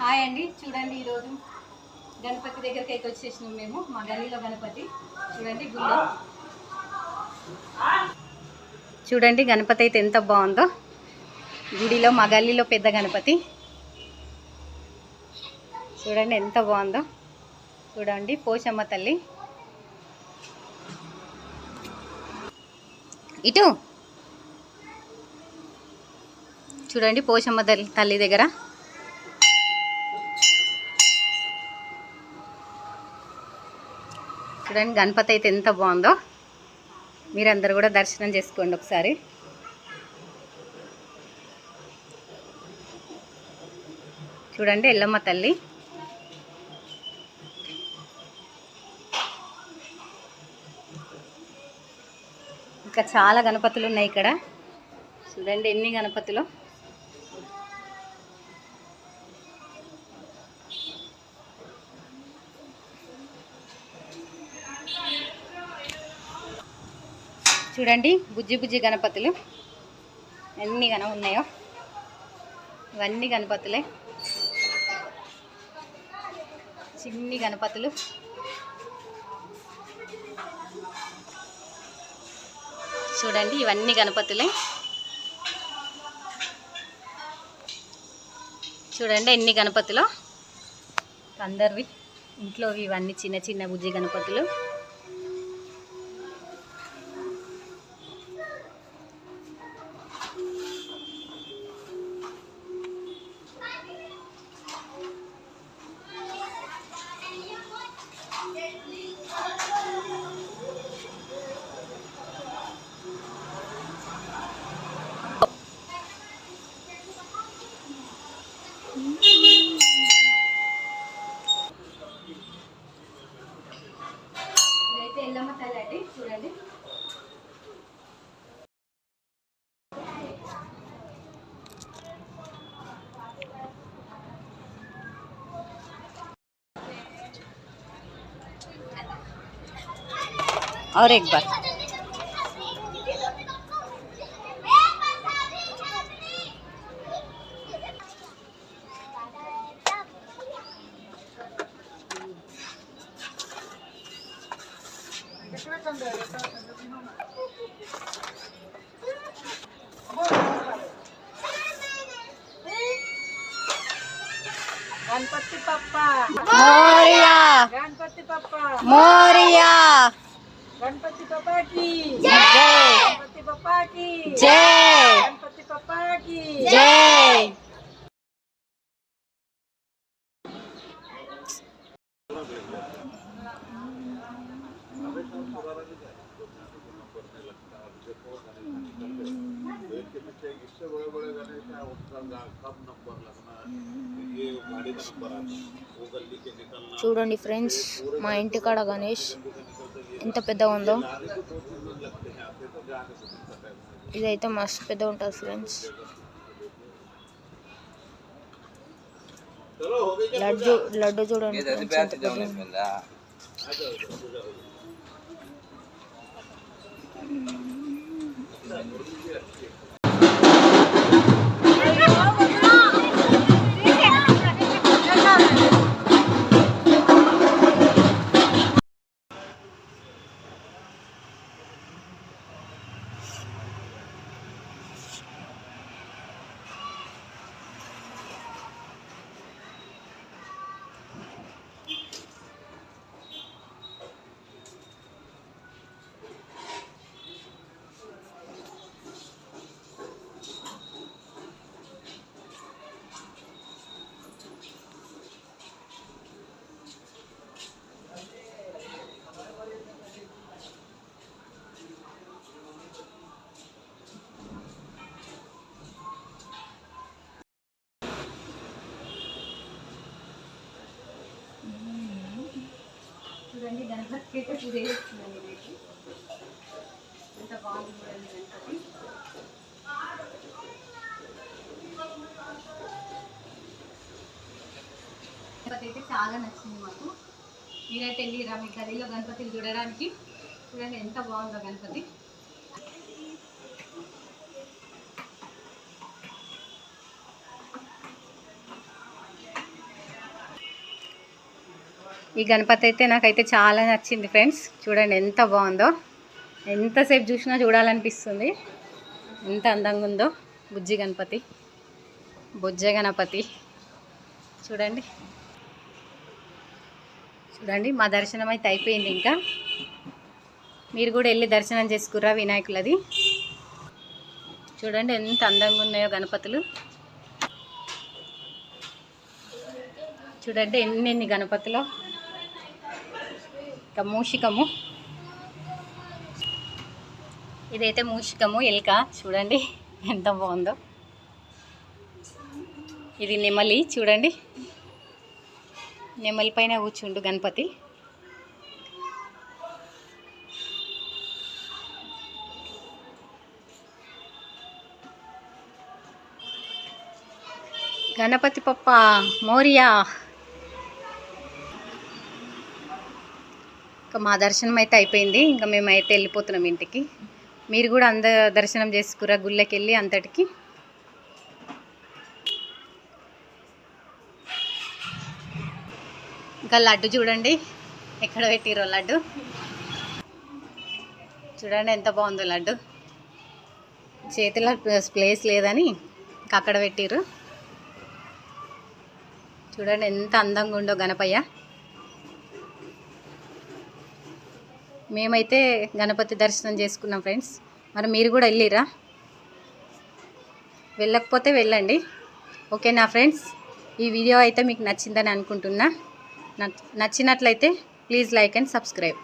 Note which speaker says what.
Speaker 1: Hi అండి. చూడండి ఈరోజు గణపతి దగ్గరికి అయితే వచ్చేసినాం మేము మా గల్లీలో గణపతి. చూడండి గుళ్ళ. చూడండి గణపతి అయితే ఎంత బాగుందో. గుడిలో మా గల్లీలో పెద్ద గణపతి. చూడండి ఎంత బాగుందో. చూడండి పోషమ్మ తల్లి. ఇటు. చూడండి పోషమ్మ తల్లి తల్లి దగ్గర. చూడండి గణపతి అయితే ఎంత బాగుందో. మీరందరూ కూడా దర్శనం చేసుకోండి ఒకసారి. చూడండి ఎల్లమ్మ తల్లి. ఇంకా చాలా గణపతులు ఉన్నాయి ఇక్కడ. చూడండి ఎన్ని గణపతులు. చూడండి బుజ్జి బుజ్జి గణపతులు. ఎన్ని గణ ఉన్నాయో. ఇవన్నీ గణపతులే. చిన్ని గణపతులు. చూడండి ఇవన్నీ గణపతులే. చూడండి ఎన్ని గణపతులు. అందరివి ఇంట్లోవి ఇవన్నీ చిన్న చిన్న బుజ్జి గణపతులు. और एक बार
Speaker 2: गणपती बाप्पा
Speaker 1: मोरिया
Speaker 2: गणपती बाप्पा
Speaker 1: मोरिया
Speaker 2: गणपती बाप्पा की
Speaker 1: जय
Speaker 2: गणपती बाप्पा की
Speaker 1: जय
Speaker 2: गणपती बाप्पा की
Speaker 1: जय
Speaker 3: इससे बड़े बड़े गणेश हैं उसका गा- कम नंबर लगना है
Speaker 4: చూడండి ఫ్రెండ్స్ మా ఇంటికాడ గణేష్ ఎంత పెద్దగా ఉందో. ఇదైతే మస్తు పెద్ద ఉంటుంది ఫ్రెండ్స్. లడ్డు లడ్డు చూడండి ఫ్రెండ్స్ ఎంత పెద్దగా ఉంది.
Speaker 1: చూడండి పూజ ఎంత బాగుంది గణపతి గణపతి అయితే చాలా నచ్చింది మాకు మీరైతే వెళ్ళిరా మీ గదిలో గణపతిని చూడడానికి చూడండి ఎంత బాగుందో గణపతి ఈ గణపతి అయితే నాకైతే చాలా నచ్చింది ఫ్రెండ్స్. చూడండి ఎంత బాగుందో. ఎంతసేపు చూసినా చూడాలనిపిస్తుంది. ఎంత అందంగా ఉందో బుజ్జి గణపతి. బుజ్జ గణపతి. చూడండి. చూడండి మా దర్శనం అయితే అయిపోయింది ఇంకా. మీరు కూడా వెళ్ళి దర్శనం చేసుకుర్రా వినాయకులది. చూడండి ఎంత అందంగా ఉన్నాయో గణపతులు. చూడండి ఎన్ని ఎన్ని ఇంకా మూషికము. ఇదైతే మూషికము ఎలుక. చూడండి ఎంత బాగుందో. ఇది నెమలి చూడండి. నెమలి పైన కూర్చుండు గణపతి. గణపతి పప్ప మోరియా. ఇంకా మా దర్శనం అయితే అయిపోయింది. ఇంకా మేమైతే వెళ్ళిపోతున్నాం ఇంటికి. మీరు కూడా అంద దర్శనం చేసుకురా గుళ్ళకి వెళ్ళి అంతటికి. ఇంకా లడ్డు చూడండి. ఎక్కడ పెట్టిరో లడ్డు. చూడండి ఎంత బాగుందో లడ్డు. చేతిలో ప్లేస్ లేదని ఇంకా అక్కడ పెట్టిరు చూడండి ఎంత అందంగా ఉందో గణపయ్య. మేమైతే గణపతి దర్శనం చేసుకున్నాం ఫ్రెండ్స్. మరి మీరు కూడా వెళ్ళిరా? వెళ్ళకపోతే వెళ్ళండి. ఓకేనా ఫ్రెండ్స్? ఈ వీడియో అయితే మీకు నచ్చిందని అనుకుంటున్నా. నచ్చినట్లయితే ప్లీజ్ లైక్ అండ్ సబ్స్క్రైబ్.